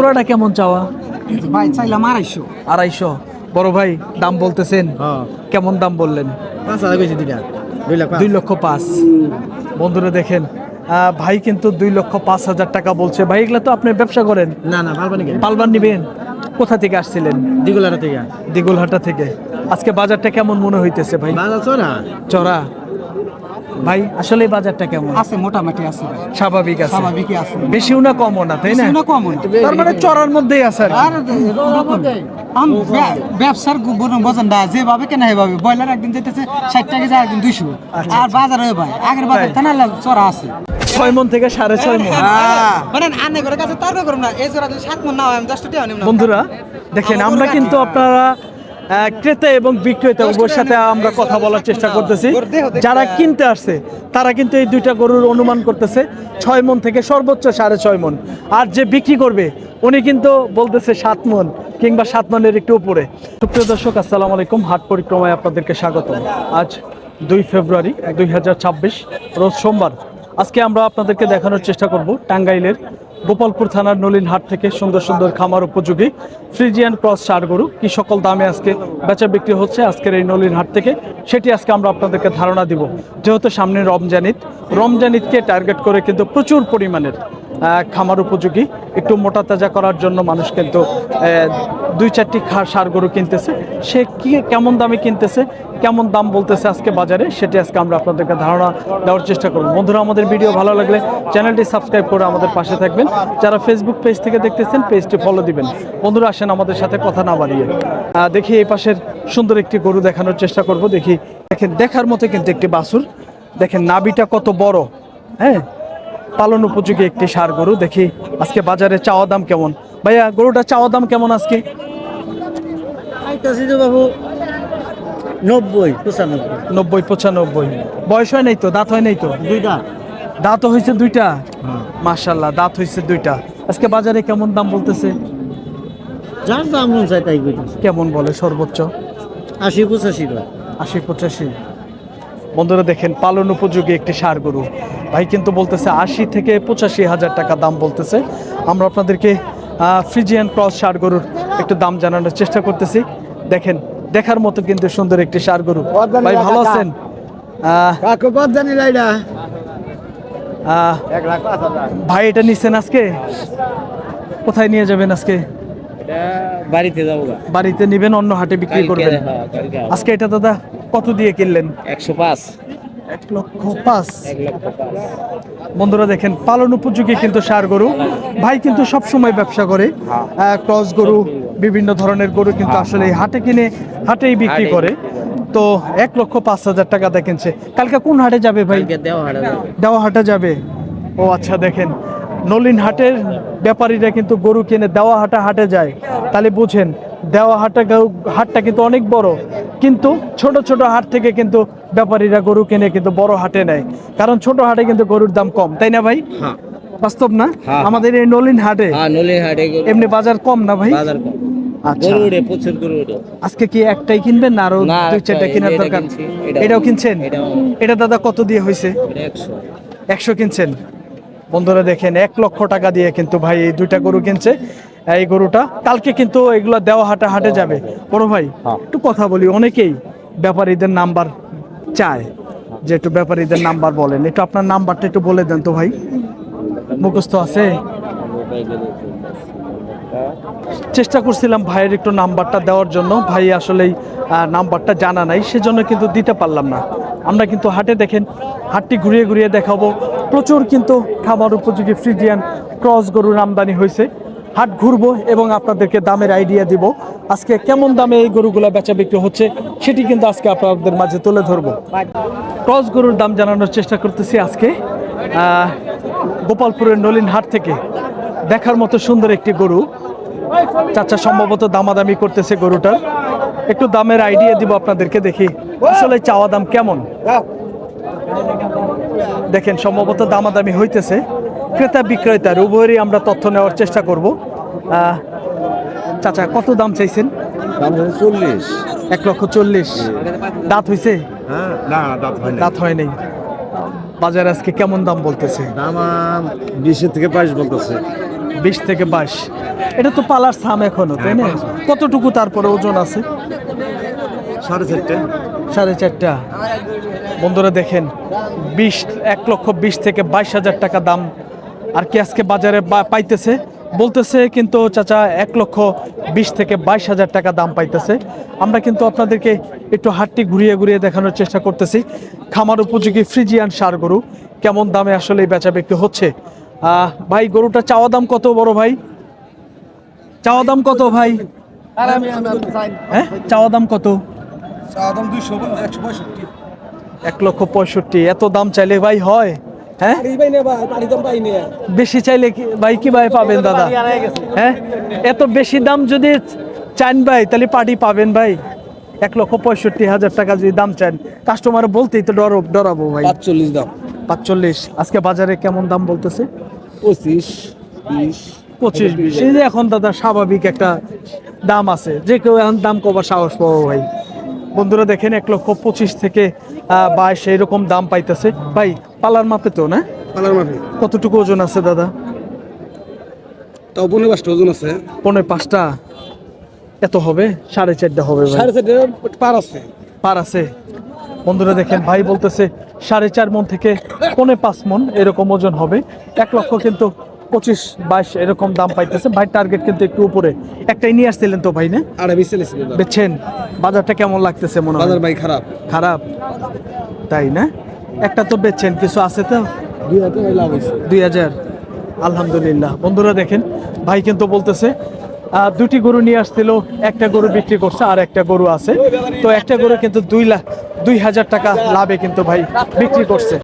জোড়াটা কেমন চাওয়া? ভাই চাইলাম আড়াইশো। আড়াইশো। বড় ভাই দাম বলতেছেন। হ্যাঁ। কেমন দাম বললেন? পাঁচ হাজার বেশি দুইটা। দুই লক্ষ পাঁচ। বন্ধুরা দেখেন ভাই কিন্তু দুই লক্ষ পাঁচ হাজার টাকা বলছে। ভাই এগুলা তো আপনি ব্যবসা করেন? না না পারবানি কেন? পালবান নিবেন? কোথা থেকে আসছিলেন? দিগুলারা থেকে। দিগুলহাটা থেকে। আজকে বাজারটা কেমন মনে হইতেছে ভাই? বাজার চড়া। চড়া? ভাই আসলে বাজারটা কেমন? আছে মোটামুটি আছে ভাই। স্বাভাবিক আছে। স্বাভাবিকই আছে। বেশিও না কমও না তাই না? বেশিও না কমও না। তার মানে চড়ার মধ্যেই আছে আর আম ব্যা- ব্যবসার বজনটা যেভাবে কেনা সেভাবে। ব্রয়লার একদিন যেতেছে ষাট টাকা যায় একদিন দুইশো। আর বাজারে ভাই আগের বাজার। টানা চড়া আছে। ছয় মন থেকে সাড়ে ছয় মন। মানে মন হয় বন্ধুরা দেখেন আমরা কিন্তু আপনারা ক্রেতা এবং বিক্রেতা উভয়ের সাথে আমরা কথা বলার চেষ্টা করতেছি। যারা কিনতে আসছে তারা কিন্তু এই দুইটা গরুর অনুমান করতেছে ছয় মন থেকে সর্বোচ্চ সাড়ে ছয় মন। আর যে বিক্রি করবে উনি কিন্তু বলতেছে সাত মন কিংবা সাত মনের একটু উপরে। সুপ্রিয় দর্শক আসসালামু আলাইকুম। হাট পরিক্রমায় আপনাদেরকে স্বাগত আজ দুই ফেব্রুয়ারি দুই হাজার ছাব্বিশ রোজ সোমবার। আজকে আমরা আপনাদেরকে দেখানোর চেষ্টা করব টাঙ্গাইলের গোপালপুর থানার নলিন হাট থেকে সুন্দর সুন্দর খামার উপযোগী ফ্রিজিয়ান ক্রস সার গরু। কি সকল দামে আজকে বেচা বিক্রি হচ্ছে আজকের এই নলিন হাট থেকে? সেটি আজকে আমরা আপনাদেরকে ধারণা দিব। যেহেতু সামনে রমজানিত, রমজানিতকে টার্গেট করে কিন্তু প্রচুর পরিমাণের খামার উপযোগী। একটু মোটা তাজা করার জন্য মানুষ কিন্তু দুই চারটি খা সার গরু কিনতেছে। সে কি, কেমন দামে কিনতেছে, কেমন দাম বলতেছে আজকে বাজারে, সেটি আজকে আমরা আপনাদেরকে ধারণা দেওয়ার চেষ্টা করব। বন্ধুরা, আমাদের ভিডিও ভালো লাগলে চ্যানেলটি সাবস্ক্রাইব করে আমাদের পাশে থাকবেন। যারা ফেসবুক পেজ থেকে দেখতেছেন পেজটি ফলো দিবেন। বন্ধুরা আসেন আমাদের সাথে কথা না বাড়িয়ে। দেখি এই পাশের সুন্দর একটি গরু দেখানোর চেষ্টা করব। দেখি দেখেন দেখার মতো কিন্তু একটি বাছুর। দেখেন নাবিটা কত বড়। হ্যাঁ? পালন উপযোগী একটি সার গরু। দেখি আজকে বাজারে চাওয়া দাম কেমন? ভাইয়া গরুটা চাওয়া দাম কেমন আজকে? বাবু নব্বই পঁচানব্বই। নব্বই পঁচানব্বই। বয়স হয় নাই তো? দাঁত হয় নাই তো? দুইটা দাঁত। হয়েছে দুইটা। মাশাল্লাহ দাঁত হয়েছে দুইটা। আজকে বাজারে কেমন দাম বলতেছে? যার দাম মন চাই তাই কইতাছি। কেমন বলে সর্বোচ্চ? আশি পঁচাশি আশি পঁচাশি। বন্ধুরা দেখেন পালন উপযোগী একটি সার গরু। ভাই কিন্তু বলতেছে আশি থেকে পঁচাশি হাজার টাকা দাম বলতেছে। আমরা আপনাদেরকে ফ্রিজিয়ান ক্রস সার গরুর একটু দাম জানানোর চেষ্টা করতেছি। দেখেন দেখার মতো কিন্তু সুন্দর একটি সার গরু। ভাই ভালো আছেন? ভাই এটা নিচ্ছেন আজকে? কোথায় নিয়ে যাবেন আজকে? বাড়িতে যাব বাড়িতে নিবেন অন্য হাটে বিক্রি করবেন? আজকে এটা দাদা কত দিয়ে কিনলেন? একশো পাঁচ। এক লক্ষ পাঁচ। বন্ধুরা দেখেন পালন উপযোগী কিন্তু সার গরু। ভাই কিন্তু সব সময় ব্যবসা করে। ক্রস গরু বিভিন্ন ধরনের গরু কিন্তু আসলে হাটে কিনে হাটেই বিক্রি করে। তো এক লক্ষ পাঁচ হাজার টাকা দেখেনছে কালকে কোন হাটে যাবে ভাই? দেওয়া হাটে যাবে। ও আচ্ছা দেখেন। নলিন হাটের ব্যাপারীরা কিন্তু গরু কিনে দেওয়া হাটে হাটে যায়। তাহলে বুঝেন দেওয়া হাটে হাটটা কিন্তু অনেক বড়। কিন্তু ছোট ছোট হাট থেকে কিন্তু ব্যাপারীরা গরু কিনে কিন্তু বড় হাটে নেয়। কারণ ছোট হাটে কিন্তু গরুর দাম কম তাই না ভাই? হ্যাঁ। বাস্তব না? হ্যাঁ। আমাদের এই নলিন হাটে হ্যাঁ নলিন হাটে এমনি বাজার কম না ভাই? বাজার কম। আচ্ছা। গরু উঠে প্রচুর গরু উঠে আজকে কি একটাই কিনবেন না আরও দুই চারটা কেনার দরকার? এটাও- কিনছেন? এটা দাদা কত দিয়ে হয়েছে একশো। একশো কিনছেন? বন্ধুরা দেখেন এক লক্ষ টাকা দিয়ে কিন্তু ভাই এই দুইটা গরু কিনছে। এই গরুটা কালকে কিন্তু এগুলো দেওয়া হাটে হাটে যাবে। বড় ভাই হ্যাঁ। একটু কথা বলি অনেকেই ব্যাপারীদের নাম্বার চায়। যে একটু ব্যাপারীদের নাম্বার বলেন। একটু আপনার নাম্বারটা একটু বলে দেন তো ভাই। মুখস্থ আছে? চেষ্টা করছিলাম ভাইয়ের একটু নাম্বারটা দেওয়ার জন্য। ভাই আসলেই নাম্বারটা জানা নাই, সেজন্য কিন্তু দিতে পারলাম না। আমরা কিন্তু হাটে দেখেন, হাটটি ঘুরিয়ে ঘুরিয়ে দেখাবো। প্রচুর কিন্তু খাবার উপযোগী ফ্রিজিয়ান ক্রস গরুর আমদানি হয়েছে। হাট ঘুরবো এবং আপনাদেরকে দামের আইডিয়া দিব। আজকে কেমন দামে এই গরুগুলো বেচা বিক্রি হচ্ছে, সেটি কিন্তু আজকে আপনাদের মাঝে তুলে ধরবো। ক্রস গরুর দাম জানানোর চেষ্টা করতেছি আজকে গোপালপুরের নলিন হাট থেকে। দেখার মতো সুন্দর একটি গরু। চাচা সম্ভবত দামাদামি করতেছে গরুটার। একটু দামের আইডিয়া দিব আপনাদেরকে দেখি। আসলে চাওয়া দাম কেমন? দেখেন সম্ভবত দামাদামি হইতেছে। ক্রেতা বিক্রেতার উভয়েরই আমরা তথ্য নেওয়ার চেষ্টা করব। আহ, চাচা কত দাম চাইছেন? চল্লিশ। এক লক্ষ চল্লিশ। দাঁত হইছে? হ্যাঁ দাঁত হয় না দাঁত হয় নাই। বাজার আজকে কেমন দাম বলতেছে? দাম বিশের থেকে বাইশ বলতেছে। বিশ থেকে বাইশ। এটা তো পালার সাম এখনও তাই না? কতটুকু তারপরে ওজন আছে? সাড়ে চারটে। সাড়ে চারটা। বন্ধুরা দেখেন বিশ এক লক্ষ বিশ থেকে বাইশ হাজার টাকা দাম। আর কি আজকে বাজারে পাইতেছে? বলতেছে কিন্তু চাচা এক লক্ষ বিশ থেকে বাইশ হাজার টাকা দাম পাইতেছে। আমরা কিন্তু আপনাদেরকে একটু হাটটি ঘুরিয়ে ঘুরিয়ে দেখানোর চেষ্টা করতেছি। খামার উপযোগী ফ্রিজিয়ান সার গরু কেমন দামে আসলে বেচা বিক্রি হচ্ছে? ভাই গরুটা চাওয়া দাম কত বড় ভাই? চাওয়া দাম কত ভাই? হ্যাঁ? চাওয়া দাম কত? এক লক্ষ পঁয়ষট্টি। এত দাম চাইলে ভাই হয়? হ্যাঁ? বেশি চাইলে কি ভাই কি ভাই পাবেন দাদা? হ্যাঁ? এত বেশি দাম যদি চান ভাই তাহলে পার্টি পাবেন ভাই। এক লক্ষ পঁয়ষট্টি হাজার টাকা যদি দাম চান কাস্টমার বলতেই তো ডর ডরাবো ভাই। পাঁচচল্লিশ দাম। পাঁচচল্লিশ। আজকে বাজারে কেমন দাম বলতেছে? পঁচিশ বিশ। পঁচিশ বিশ। এই যে এখন দাদা স্বাভাবিক একটা দাম আছে। যে কেউ এখন দাম কবার সাহস পাবো ভাই। বন্ধুরা দেখেন এক লক্ষ পঁচিশ থেকে বাইশ এইরকম দাম পাইতেছে। ভাই পালার মাপে তো না? পালার মাপে। কতটুকু ওজন আছে দাদা? তাও পনেরো পাঁচটা ওজন আছে। পনেরো পাঁচটা? এত হবে? সাড়ে চারটা হবে সাড়ে চারটে পার আছে। পার আছে। বন্ধুরা দেখেন ভাই বলতেছে সাড়ে চার মন থেকে পৌনে পাঁচ মন এরকম ওজন হবে। এক লক্ষ কিন্তু পঁচিশ বাইশ এরকম দাম পাইতেছে। ভাই টার্গেট কিন্তু একটু উপরে। একটাই নিয়ে আসছিলেন তো ভাই না? বেচছেন? বাজারটা কেমন লাগতেছে মনে হয়? বাজার ভাই খারাপ। খারাপ? তাই না? একটা তো বেচছেন কিছু আছে তো? দুই হাজার। আলহামদুলিল্লাহ। বন্ধুরা দেখেন ভাই কিন্তু বলতেছে দুটি গরু নিয়ে আসছিল একটা গরু বিক্রি করছে আর একটা গরু আছে। তো একটা গরু কিন্তু দুই লাখ দুই হাজার টাকা লাভে কিন্তু ভাই বিক্রি করছে।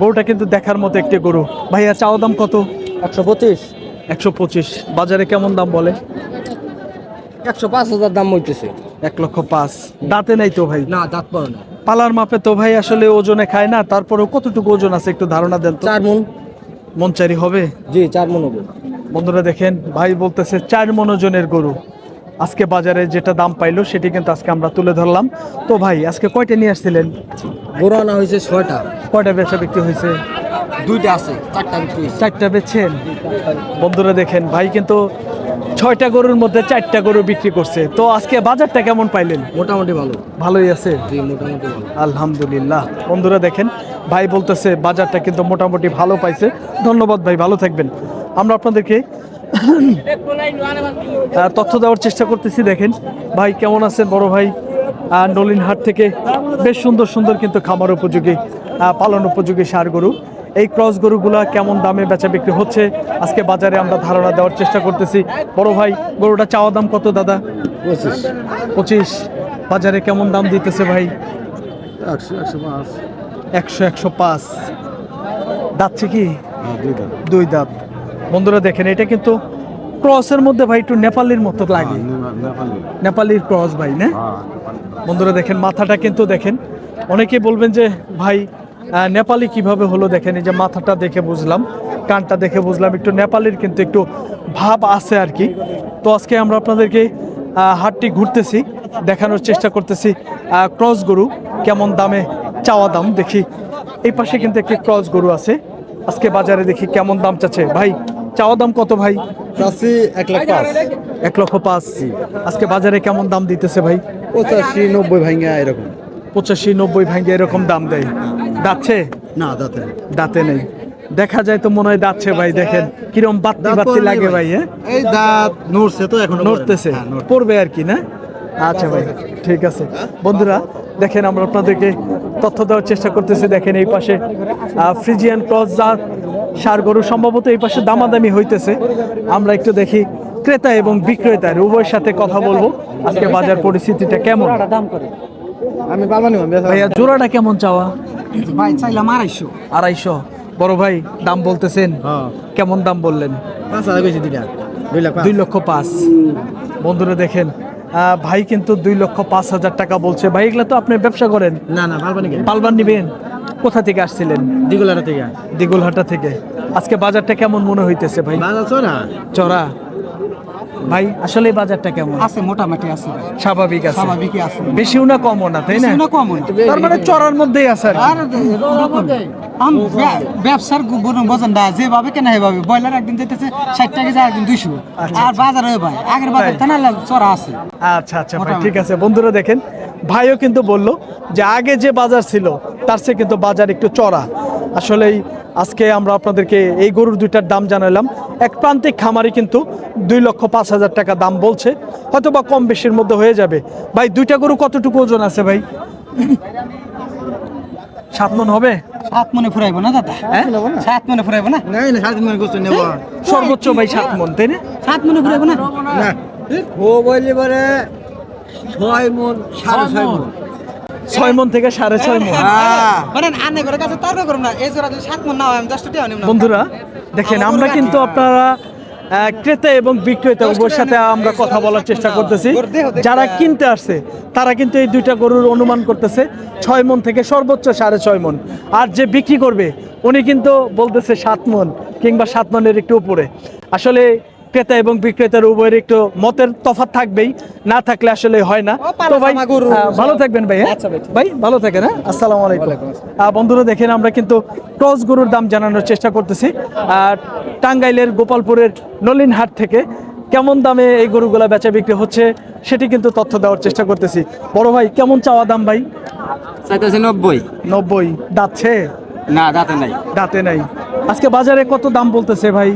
গরুটা কিন্তু দেখার মতো একটি গরু। ভাইয়া চাওয়া দাম কত? একশো পঁচিশ। একশো পঁচিশ। বাজারে কেমন দাম বলে? একশো পাঁচ হাজার দাম হইতেছে। এক লক্ষ পাঁচ। দাঁতে নাই তো ভাই? না দাঁত পড়ে না। পালার মাপে তো ভাই আসলে ওজনে খায় না তারপরেও কতটুকু ওজন আছে একটু ধারণা দেন তো। চার মন। মনচারি হবে? জি চার মন হবে। বন্ধুরা দেখেন ভাই বলতেছে চার মনোজনের গরু। আজকে বাজারে যেটা দাম পাইলো সেটি কিন্তু আজকে আমরা তুলে ধরলাম। তো ভাই আজকে কয়টা নিয়ে আসছিলেন? গরু আনা হয়েছে ছয়টা। কয়টা বেচা বিক্রি হয়েছে? দুইটা আছে চারটা বিক্রি চারটা বেচছেন? বন্ধুরা দেখেন ভাই কিন্তু ছয়টা গরুর মধ্যে চারটা গরু বিক্রি করছে। তো আজকে বাজারটা কেমন পাইলেন? মোটামুটি ভালো। ভালোই আছে? মোটামুটি ভালো। আলহামদুলিল্লাহ। বন্ধুরা দেখেন ভাই বলতেছে বাজারটা কিন্তু মোটামুটি ভালো পাইছে। ধন্যবাদ ভাই ভালো থাকবেন। আমরা আপনাদেরকে তথ্য দেওয়ার চেষ্টা করতেছি দেখেন। ভাই কেমন আছেন? বড় ভাই নলিনহাট থেকে বেশ সুন্দর সুন্দর কিন্তু খামার উপযোগী পালন উপযোগী সার গরু। এই ক্রস গরুগুলা কেমন দামে বেচা বিক্রি হচ্ছে? আজকে বাজারে আমরা ধারণা দেওয়ার চেষ্টা করতেছি। বড় ভাই গরুটা চাওয়া দাম কত দাদা? পঁচিশ। পঁচিশ। বাজারে কেমন দাম দিতেছে ভাই? একশো একশো পাঁচ। একশো একশো পাঁচ। দাচ্ছে কি? হ্যাঁ দুইটা দুই দাঁত। বন্ধুরা দেখেন এটা কিন্তু ক্রসের মধ্যে ভাই একটু নেপালির মতো লাগে। নেপালির ক্রস ভাই না? বন্ধুরা দেখেন মাথাটা কিন্তু দেখেন অনেকেই বলবেন যে ভাই নেপালি কীভাবে হলো? দেখেন এই যে মাথাটা দেখে বুঝলাম কানটা দেখে বুঝলাম একটু নেপালির কিন্তু একটু ভাব আছে আর কি। তো আজকে আমরা আপনাদেরকে হাটটি ঘুরতেছি দেখানোর চেষ্টা করতেছি ক্রস গরু কেমন দামে চাওয়া দাম দেখি। এই পাশে কিন্তু একটি ক্রস গরু আছে। আজকে বাজারে দেখি কেমন দাম চাচ্ছে। ভাই চাওয়া দাম কত ভাই? চাষি এক লাখ পাঁচ। এক লক্ষ পাঁচ। আজকে বাজারে কেমন দাম দিতেছে ভাই? পঁচাশি নব্বই ভাঙ্গা এরকম। পঁচাশি নব্বই ভাঙ্গে এরকম দাম দেয়। দাচ্ছে না দাঁতে দাঁতে নেই। দেখা যায় তো মনে হয় দাচ্ছে ভাই দেখেন। কিরম বাত্তি বাত্তি লাগে ভাই। হ্যাঁ? এই দাঁত নড়ছে তো এখন নড়তেছে। পড়বে আর কি না? আচ্ছা ভাই ঠিক আছে। বন্ধুরা দেখেন আমরা আপনাদেরকে তথ্য দেওয়ার চেষ্টা করতেছি। দেখেন এই পাশে ফ্রিজিয়ান ক্রস জাত সার গরু সম্ভবত এই পাশে দামাদামি হইতেছে। আমরা একটু দেখি ক্রেতা এবং বিক্রেতার উভয়ের সাথে কথা বলব। আজকে বাজার পরিস্থিতিটা কেমন? দাম করে। আমি ভাইয়া জোড়াটা কেমন চাওয়া? ভাই চাইলাম আড়াইশো। আড়াইশো। বড় ভাই দাম বলতেছেন? হ্যাঁ। কেমন দাম বললেন? দুই লক্ষ পাঁচ। বন্ধুরা দেখেন ভাই কিন্তু দুই লক্ষ পাঁচ হাজার টাকা বলছে। ভাই এগুলো তো আপনি ব্যবসা করেন? না না পালবান নিবেন? কোথা থেকে আসছিলেন? দিগুলাটা থেকে। দিগুলহাটা থেকে। আজকে বাজারটা কেমন মনে হইতেছে ভাই? বাজার না চড়া। ভাই আসলে বাজারটা কেমন? আছে মোটামুটি আছে স্বাভাবিক আছে। স্বাভাবিকই আছে। বেশিও না কমও না তাই না? না কমও না। তার মানে চড়ার মধ্যেই আছে আর আম ব্য- ব্যবসার গু- বন- বজনটা যেভাবে কেনা সেভাবে। ব্রয়লার একদিন যেতেছে ষাট টাকা যায় একদিন দুইশো। আর বাজার হয়ে ভাই আগের বাজার। তা না চড়া আছে। আচ্ছা আচ্ছা ভাই ঠিক আছে। বন্ধুরা দেখেন ভাইও কিন্তু বলল যে আগে যে বাজার ছিল তার চেয়ে কিন্তু বাজার একটু চড়া। আসলেই আজকে আমরা আপনাদেরকে এই গরুর দুইটার দাম জানালাম। এক প্রান্তিক খামারি কিন্তু দুই লক্ষ পাঁচ হাজার টাকা দাম বলছে। হয়তো বা কম বেশির মধ্যে হয়ে যাবে। ভাই দুইটা গরু কতটুকু ওজন আছে ভাই? সাত মন হবে? সাত মনে ফুরাইবো না দাদা? হ্যাঁ? সাত মনে ফুরাইবো না? সাত মনে নেব সর্বোচ্চ ভাই সাত মন তাই না? সাত মনে ফুরাইবো না? ও ছয় মন সাড়ে ছয় মন। ছয় মন থেকে সাড়ে ছয় মন। হ্যাঁ। মানে আনে করে কাছে তর্ক করুন না এই জোড়া যদি সাত মন না হয় আমি দশ টাকা নিব বন্ধুরা দেখেন আমরা কিন্তু আপনারা ক্রেতা এবং বিক্রেতা উভয়ের সাথে আমরা কথা বলার চেষ্টা করতেছি। যারা কিনতে আসছে তারা কিন্তু এই দুইটা গরুর অনুমান করতেছে ছয় মন থেকে সর্বোচ্চ সাড়ে ছয় মন। আর যে বিক্রি করবে উনি কিন্তু বলতেছে সাত মন কিংবা সাত মনের একটু উপরে। আসলে ক্রেতা এবং বিক্রেতার উভয়ের একটু মতের তফাৎ থাকবেই না থাকলে আসলে হয় না। তো ভাই ভালো থাকবেন ভাই হ্যাঁ? ভাই ভালো থাকেন হ্যাঁ? আসসালামু আলাইকুম। বন্ধুরা দেখেন আমরা কিন্তু ক্রস গরুর দাম জানানোর চেষ্টা করতেছি। আর টাঙ্গাইলের গোপালপুরের নলিনহাট থেকে কেমন দামে এই গরুগুলা বেচা বিক্রি হচ্ছে সেটি কিন্তু তথ্য দেওয়ার চেষ্টা করতেছি। বড় ভাই কেমন চাওয়া দাম ভাই? চাইতেছে নব্বই। নব্বই। দাঁতছে? না দাঁতে নাই। দাঁতে নাই। আজকে বাজারে কত দাম বলতেছে ভাই?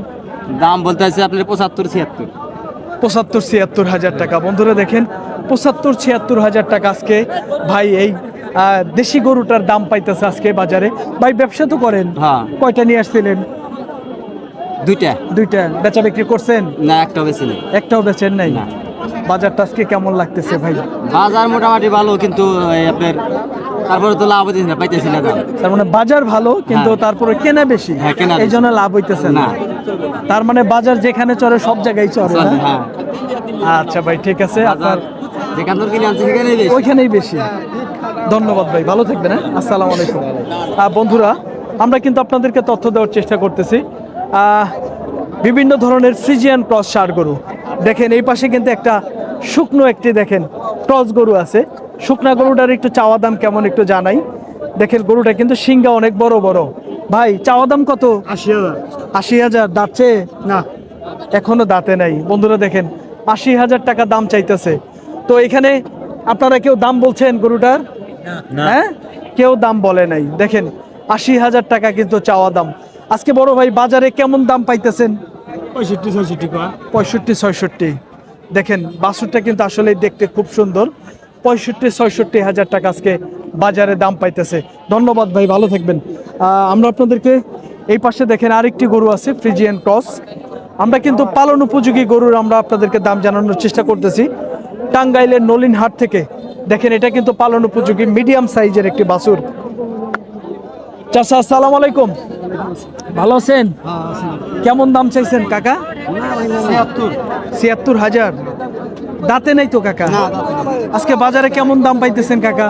দাম বলতে আছে আপনার পঁচাত্তর ছিয়াত্তর। পঁচাত্তর ছিয়াত্তর হাজার টাকা। বন্ধুরা দেখেন পঁচাত্তর ছিয়াত্তর হাজার টাকা আজকে ভাই এই দেশি গরুটার দাম পাইতেছে আজকে বাজারে। ভাই ব্যবসা তো করেন? হ্যাঁ। কয়টা নিয়ে আসছিলেন? দুইটা। দুইটা। বেচা বিক্রি করছেন? না একটাও বেশি নেই। একটাও বেচেন নাই? না। বাজারটা আজকে কেমন লাগতেছে ভাই? বাজার মোটামুটি ভালো কিন্তু আপনার তারপরে তো লাভ হইতেছে না পাইতেছি না দাম তার মানে বাজার ভালো কিন্তু হ্যাঁ। তারপরে কেনা বেশি। হ্যাঁ, কেনা এই জন্য লাভ হইতেছে না। না। তার মানে বাজার যেখানে চড়ে সব জায়গায় চড়ে চলে, না? হ্যাঁ। আচ্ছা ভাই ঠিক আছে। আপনার বাজার যেখান থেকে কিনে আনছি সেখানেই বেশি। ওইখানেই বেশি। ধন্যবাদ ভাই ভালো থাকবেন হ্যাঁ? আসসালামু আলাইকুম। আহ, বন্ধুরা আমরা কিন্তু আপনাদেরকে তথ্য দেওয়ার চেষ্টা করতেছি। আহ, বিভিন্ন ধরনের ফ্রিজিয়ান ক্রস সার গরু। দেখেন এই পাশে কিন্তু একটা শুকনো একটি দেখেন ক্রস গরু আছে। শুকনা গরুটার একটু চাওয়া দাম কেমন একটু জানাই। দেখেন গরুটা কিন্তু সিংগা অনেক বড় বড়। ভাই চাওয়া দাম কত? আশি হাজার। আশি হাজার। দাঁতছে? না। এখনও দাঁতে নাই। বন্ধুরা দেখেন আশি হাজার টাকা দাম চাইতেছে। তো এখানে আপনারা কেউ দাম বলছেন গরুটার? হ্যাঁ? কেউ দাম বলে নাই। দেখেন আশি হাজার টাকা কিন্তু চাওয়া দাম। আজকে বড় ভাই বাজারে কেমন দাম পাইতেছেন? পঁয়ষট্টি ছয়ষট্টি পঁয়ষট্টি ছয়ষট্টি। দেখেন বাছুরটা কিন্তু আসলে দেখতে খুব সুন্দর। পঁয়ষট্টি ছয়ষট্টি হাজার টাকা আজকে বাজারে দাম পাইতেছে। ধন্যবাদ ভাই ভালো থাকবেন। আমরা আপনাদেরকে এই পাশে দেখেন আরেকটি গরু আছে ফ্রিজিয়ান ক্রস আমরা কিন্তু পালন উপযোগী গরুর আমরা আপনাদেরকে দাম জানানোর চেষ্টা করতেছি। টাঙ্গাইলের নলিন হাট থেকে। দেখেন এটা কিন্তু পালন উপযোগী মিডিয়াম সাইজের একটি বাছুর। চাচা আসসালামু আলাইকুম। ভালো আছেন? কেমন দাম চাইছেন কাকা? ছিয়াত্তর হাজার। দাঁতে নাই তো কাকা? আজকে বাজারে কেমন দাম পাইতেছেন কাকা?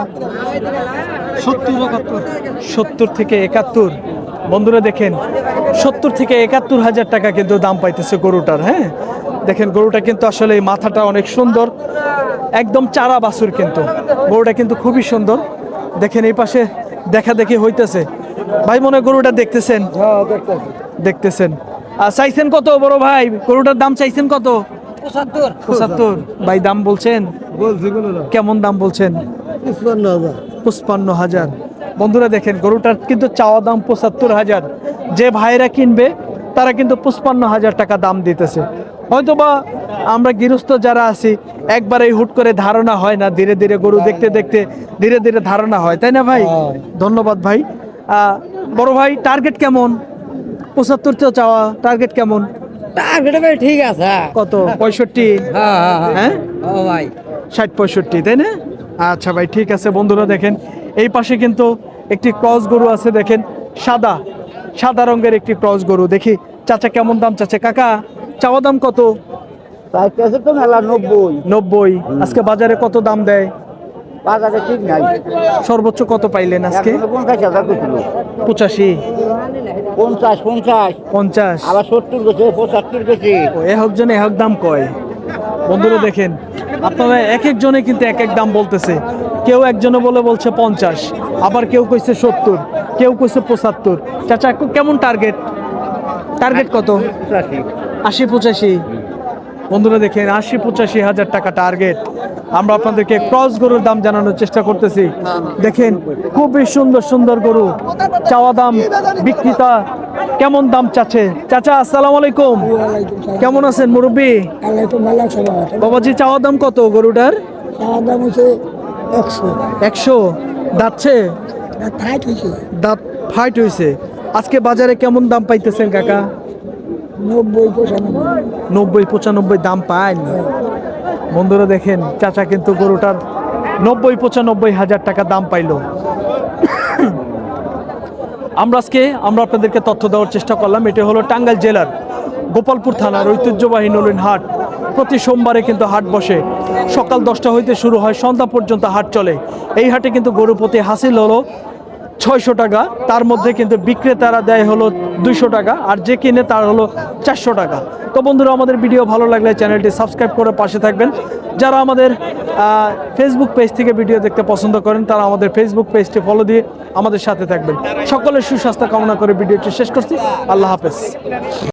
সত্তর সত্তর থেকে একাত্তর। বন্ধুরা দেখেন সত্তর থেকে একাত্তর হাজার টাকা কিন্তু দাম পাইতেছে গরুটার হ্যাঁ? দেখেন গরুটা কিন্তু আসলে এই মাথাটা অনেক সুন্দর একদম চারা বাছুর কিন্তু। গরুটা কিন্তু খুবই সুন্দর। দেখেন এই পাশে দেখা দেখি হইতেছে। ভাই মনে হয় গরুটা দেখতেছেন? দেখতেছেন। আর চাইছেন কত বড় ভাই? গরুটার দাম চাইছেন কত? পঁচাত্তর। পঁচাত্তর। ভাই দাম বলছেন? কেমন দাম বলছেন? পঁচপান্ন হাজার। পঁচপান্ন হাজার। বন্ধুরা দেখেন গরুটার কিন্তু চাওয়া দাম পঁচাত্তর হাজার। যে ভাইরা কিনবে তারা কিন্তু পঁচপান্ন হাজার টাকা দাম দিতেছে। হয়তোবা আমরা গৃহস্থ যারা আছি একবারে হুট করে ধারণা হয় না ধীরে ধীরে গরু দেখতে দেখতে ধীরে ধীরে ধারণা হয়। তাই না ভাই? ধন্যবাদ ভাই। আহ, বড় ভাই টার্গেট কেমন? পঁচাত্তর তো চাওয়া টার্গেট কেমন? টার্গেট ভাই ঠিক আছে। কত? পঁয়ষট্টি? হ্যাঁ হ্যাঁ হ্যাঁ। ও ভাই। ষাট পঁয়ষট্টি তাই না? আচ্ছা ভাই ঠিক আছে বন্ধুরা দেখেন এই পাশে কিন্তু একটি ক্রস গরু আছে দেখেন সাদা সাদা রঙের একটি ক্রস গরু। দেখি চাচা কেমন দাম চাচা কাকা চাওয়া দাম কত? নব্বই। নব্বই। আজকে বাজারে কত দাম দেয়? বাজারে ঠিক নাই। সর্বোচ্চ কত পাইলেন আজকে? পঞ্চাশ হাজার করছিল পঁচাশি। পঞ্চাশ পঞ্চাশ। পঞ্চাশ। আবার সত্তর গেছে পঁচাত্তর গেছে। ও এহক জনে এহক দাম কয়? বন্ধুরা দেখেন আপনারা এক একজনে কিন্তু এক এক দাম বলতেছে। কেউ একজনে বলে বলছে পঞ্চাশ আবার কেউ কইছে সত্তর কেউ কইছে পঁচাত্তর। চাচা কেমন টার্গেট টার্গেট কত? আশি পঁচাশি। বন্ধুরা দেখেন আশি পঁচাশি হাজার টাকা টার্গেট আমরা আপনাদেরকে ক্রস গরুর দাম জানানোর চেষ্টা করতেছি। দেখেন খুবই সুন্দর সুন্দর গরু। চাওয়া দাম বিক্রেতা কেমন দাম চাচ্ছে? চাচা আসসালামু আলাইকুম। কেমন আছেন মুরব্বী? বাবাজি চাওয়া দাম কত গরুটার? একশো। একশো দাচ্ছে দাঁত ফাইট হয়েছে আজকে বাজারে কেমন দাম পাইতেছেন কাকা? নব্বই পঁচানব্বই। নব্বই পঁচানব্বই দাম পান বন্ধুরা দেখেন, চাচা কিন্তু গরুটার নব্বই পঁচানব্বই হাজার টাকা দাম পাইলো। আমরা আজকে, আমরা আপনাদেরকে তথ্য দেওয়ার চেষ্টা করলাম। এটি হলো টাঙ্গাইল জেলার গোপালপুর থানার ঐতিহ্যবাহী নলিন হাট। প্রতি সোমবারে কিন্তু হাট বসে। সকাল দশটা হইতে শুরু হয়, সন্ধ্যা পর্যন্ত হাট চলে। এই হাটে কিন্তু গরু প্রতি হাসিল হলো ছয়শো টাকা, তার মধ্যে কিন্তু বিক্রেতারা দেয় হলো দুইশো টাকা আর যে কিনে তার হলো চারশো টাকা। তো বন্ধুরা, আমাদের ভিডিও ভালো লাগলে চ্যানেলটি সাবস্ক্রাইব করে পাশে থাকবেন। যারা আমাদের ফেসবুক পেজ থেকে ভিডিও দেখতে পছন্দ করেন, তারা আমাদের ফেসবুক পেজটি ফলো দিয়ে আমাদের সাথে থাকবেন। সকলের সুস্বাস্থ্য কামনা করে ভিডিওটি শেষ করছি। আল্লাহ হাফেজ।